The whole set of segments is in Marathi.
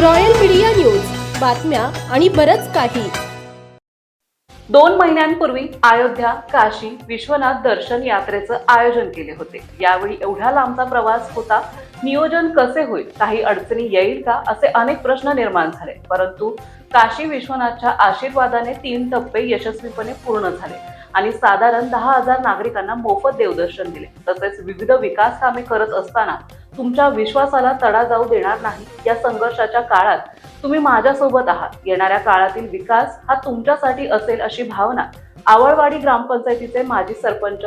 Royal media news. बातम्या आणि बरंच काही. दोन महिन्यांपूर्वी अयोध्या काशी विश्वनाथ दर्शन यात्रेचं आयोजन केले होते. यावेळी एवढा लांबचा प्रवास होता नियोजन कसे होईल काही अडचणी येईल का असे अनेक प्रश्न निर्माण झाले. परंतु काशी विश्वनाथच्या आशीर्वादाने तीन टप्पे यशस्वीपणे पूर्ण झाले आणि साधारण दहा हजार नागरिकांना मोफत देवदर्शन दिले. तसेच विविध विकास कामे करत असताना तुमच्या विश्वासाला तडा जाऊ देणार नाही या संघर्षाच्या काळात तुम्ही माझ्यासोबत आहात. येणाऱ्या काळातील विकास हा तुमच्यासाठी असेल अशी भावना आवळवाडी ग्रामपंचायतीचे माजी सरपंच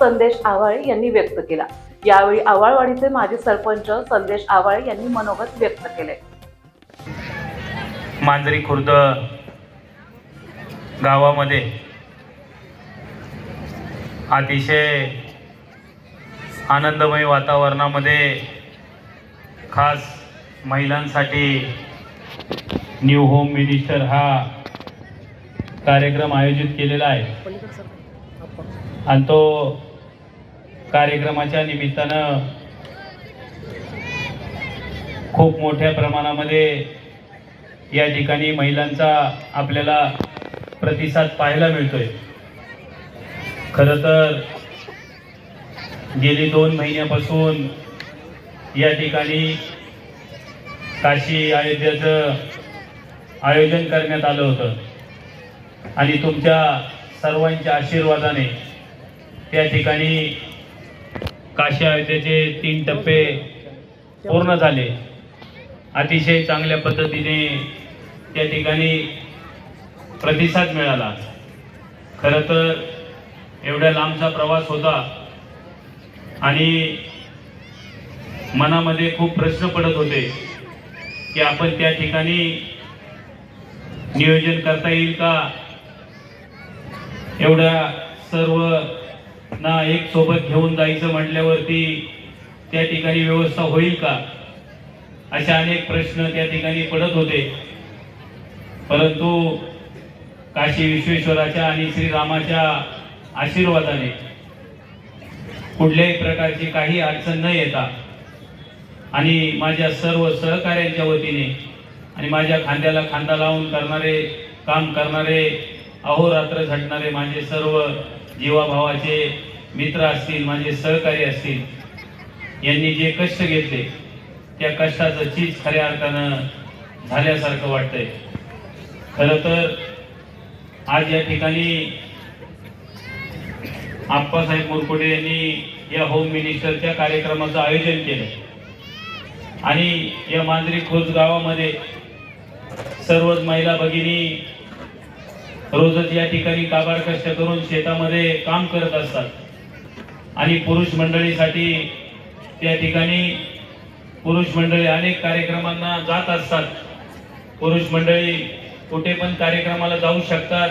संदेश आवाळे यांनी व्यक्त केला. यावेळी आवळवाडीचे माजी सरपंच संदेश आवाळे यांनी मनोगत व्यक्त केले. मांजरी खुर्द गावामध्ये. अतिशय आनंदमय वातावरणामध्ये खास महिलांसाठी न्यू होम मिनिस्टर हा कार्यक्रम आयोजित केलेला आहे. आणि तो कार्यक्रमाच्या निमित्तानं खूप मोठ्या प्रमाणामध्ये या ठिकाणी महिलांचा आपल्याला प्रतिसाद पाहायला मिळतोय. खरं तर गेली दोन महिन्यापासून या ठिकाणी काशी अयोध्याचं आयोजन करण्यात आलं होतं. आणि तुमच्या सर्वांच्या आशीर्वादाने त्या ठिकाणी काशी अयोध्येचे तीन टप्पे पूर्ण झाले. अतिशय चांगल्या पद्धतीने त्या ठिकाणी प्रतिसाद मिळाला. खरं तर एवढ्या लांबचा प्रवास होता आणि मनामध्ये खूप प्रश्न पडत होते की आपण त्या ठिकाणी नियोजन करता येईल का? एवढ्या सर्व ना एक सोबत घेऊन जायचं म्हटल्यावरती त्या ठिकाणी व्यवस्था होईल का? अशा अनेक प्रश्न त्या ठिकाणी पडत होते. परंतु काशी विश्वेश्वराच्या आणि श्रीरामाच्या आशीर्वादाने कुठल्याही प्रकारची काही अडचण न येता आणि माझ्या सर्व सहकार्यांच्या वतीने आणि माझ्या खांद्याला खांदा लावून करणारे काम करणारे अहोरात्र झटणारे माझे सर्व जीवाभावाचे मित्र असतील माझे सहकारी असतील यांनी जे कष्ट घेतले त्या कष्टाचं चीज खऱ्या अर्थानं झाल्यासारखं वाटतंय. खरं तर आज या ठिकाणी आप्पासाहेब मुरकुटे यांनी या होम मिनिस्टरच्या कार्यक्रमाचं आयोजन केलं. आणि या मांजरी खोज गावामध्ये सर्वच महिला भगिनी रोजच या ठिकाणी काबाड कष्ट करून शेतामध्ये काम करत असतात. आणि पुरुष मंडळीसाठी त्या ठिकाणी पुरुष मंडळी अनेक कार्यक्रमांना जात असतात. पुरुष मंडळी कुठे पण कार्यक्रमाला जाऊ शकतात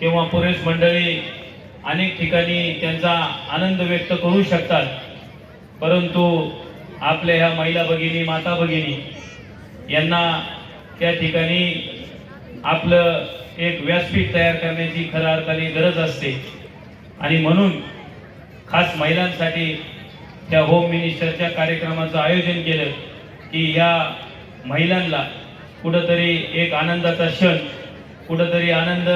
किंवा पुरुष मंडळी अनेक ठिकाणी त्यांचा आनंद व्यक्त करू शकतात. परंतु आपल्या ह्या महिला भगिनी माता भगिनी यांना त्या ठिकाणी आपलं एक व्यासपीठ तयार करण्याची खऱ्या अर्थाने गरज असते. आणि म्हणून खास महिलांसाठी त्या होम मिनिस्टरच्या कार्यक्रमाचं आयोजन केलं की या महिलांना कुठंतरी एक आनंदाचा क्षण कुठंतरी आनंद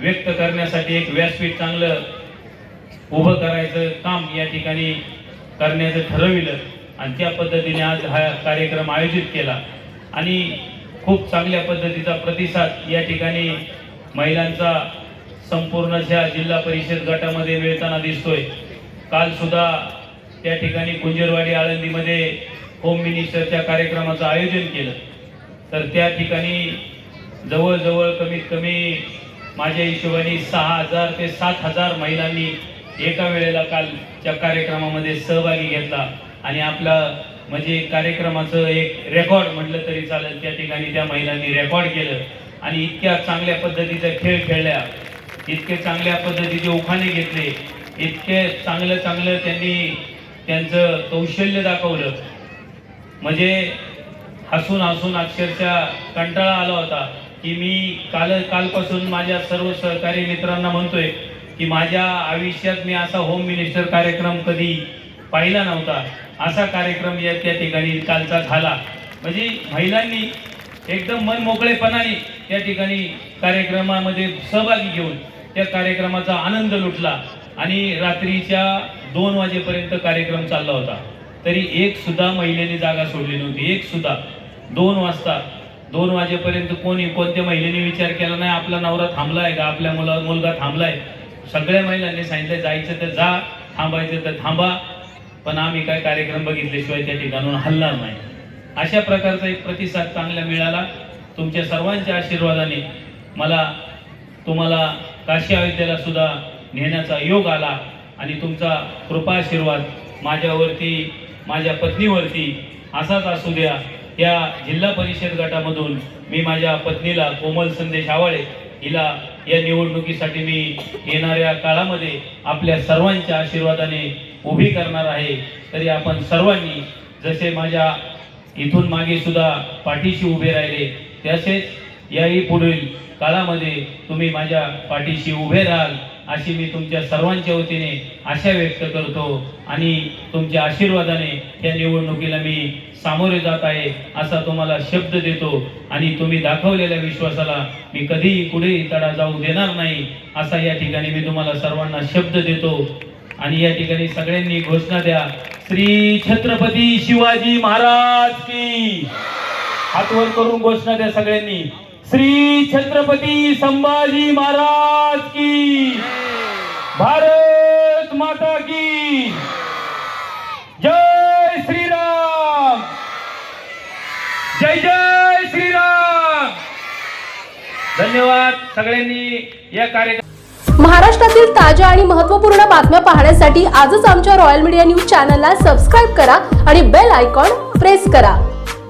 व्यक्त करण्यासाठी एक व्यासपीठ चांगलं उभं करायचं काम या ठिकाणी करण्याचं ठरविलं आणि त्या पद्धतीने आज हा कार्यक्रम आयोजित केला. आणि खूप चांगल्या पद्धतीचा प्रतिसाद या ठिकाणी महिलांचा संपूर्ण ज्या जिल्हा परिषद गटामध्ये मिळताना दिसतोय कालसुद्धा त्या ठिकाणी कुंजरवाडी आळंदीमध्ये होम मिनिस्टरच्या कार्यक्रमाचं आयोजन केलं. तर त्या ठिकाणी जवळजवळ कमीत कमी माझ्या हिशोबाने सहा हजार ते सात हजार महिलांनी एका वेळेला कालच्या कार्यक्रमामध्ये सहभागी घेतला. आणि आपला म्हणजे कार्यक्रमाचं एक रेकॉर्ड म्हटलं तरी चालेल त्या ठिकाणी त्या महिलांनी रेकॉर्ड केलं. आणि इतक्या चांगल्या पद्धतीचा खेळ खेळल्या इतके चांगल्या पद्धतीचे उखाणे घेतले इतके चांगलं चांगलं त्यांनी त्यांचं कौशल्य दाखवलं. म्हणजे हसून हसून अक्षरशः कंटाळा आला होता की मी काल कालपासून माझ्या सर्व सहकारी मित्रांना म्हणतोय की माझ्या आयुष्यात मी असा होम मिनिस्टर कार्यक्रम कधी पाहिला नव्हता. असा कार्यक्रम या त्या ठिकाणी कालचा झाला. म्हणजे महिलांनी एकदम मन मोकळेपणाने त्या ठिकाणी कार्यक्रमामध्ये सहभागी घेऊन त्या कार्यक्रमाचा आनंद लुटला आणि रात्रीच्या दोन वाजेपर्यंत कार्यक्रम चालला होता. तरी एक सुद्धा महिलेने जागा सोडली नव्हती. एक सुद्धा. दोन वाजता. दोन वाजेपर्यंत कोणी कोणत्या महिलेने विचार केला नाही आपला नवरा थांबलाय का? आपल्या मुला मुलगा थांबलाय. सगळ्या महिलांनी सांगितलं जायचं तर जा थांबायचं तर थांबा पण आम्ही काय कार्यक्रम बघितल्याशिवाय त्या ठिकाणून हलणार नाही. अशा प्रकारचा एक प्रतिसाद चांगला मिळाला. तुमच्या सर्वांच्या आशीर्वादाने मला तुम्हाला काशी अयोध्येला सुद्धा नेण्याचा योग आला आणि तुमचा कृपा आशीर्वाद माझ्यावरती माझ्या पत्नीवरती असाच असू द्या या जिल्हा परिषद गटामधून मी माझ्या पत्नीला कोमल संदेश आवाळे हिला या निवडणुकीसाठी मी येणाऱ्या काळामध्ये आपल्या सर्वांच्या आशीर्वादाने उभी करणार आहे. तरी आपण सर्वांनी जसे माझ्या इथून मागे सुद्धा पाठीशी उभे राहिले तसेच याही पुढील काळामध्ये तुम्ही माझ्या पाठीशी उभे राहाल. अशी मी तुमच्या सर्वांच्या वतीने आशा व्यक्त करतो आणि तुमच्या आशीर्वादाने या निवडणुकीला मी सामोरे जात आहे असा तुम्हाला शब्द देतो. आणि तुम्ही दाखवलेल्या विश्वासाला मी कधीही कुठेही तडा जाऊ देणार नाही असा या ठिकाणी मी तुम्हाला सर्वांना शब्द देतो. आणि या ठिकाणी सगळ्यांनी घोषणा द्या. श्री छत्रपती शिवाजी महाराज की. हातवर करून घोषणा द्या सगळ्यांनी. श्री छत्रपती संभाजी महाराज की। भारत माता की। जय श्रीराम। जय जय श्रीराम। धन्यवाद सगळ्यांनी या कार्यक्रम महाराष्ट्रातील ताज्या आणि महत्त्वपूर्ण बातम्या पाहण्यासाठी आजच आमच्या रॉयल मीडिया न्यूज चॅनलला सबस्क्राईब करा आणि बेल आयकॉन प्रेस करा.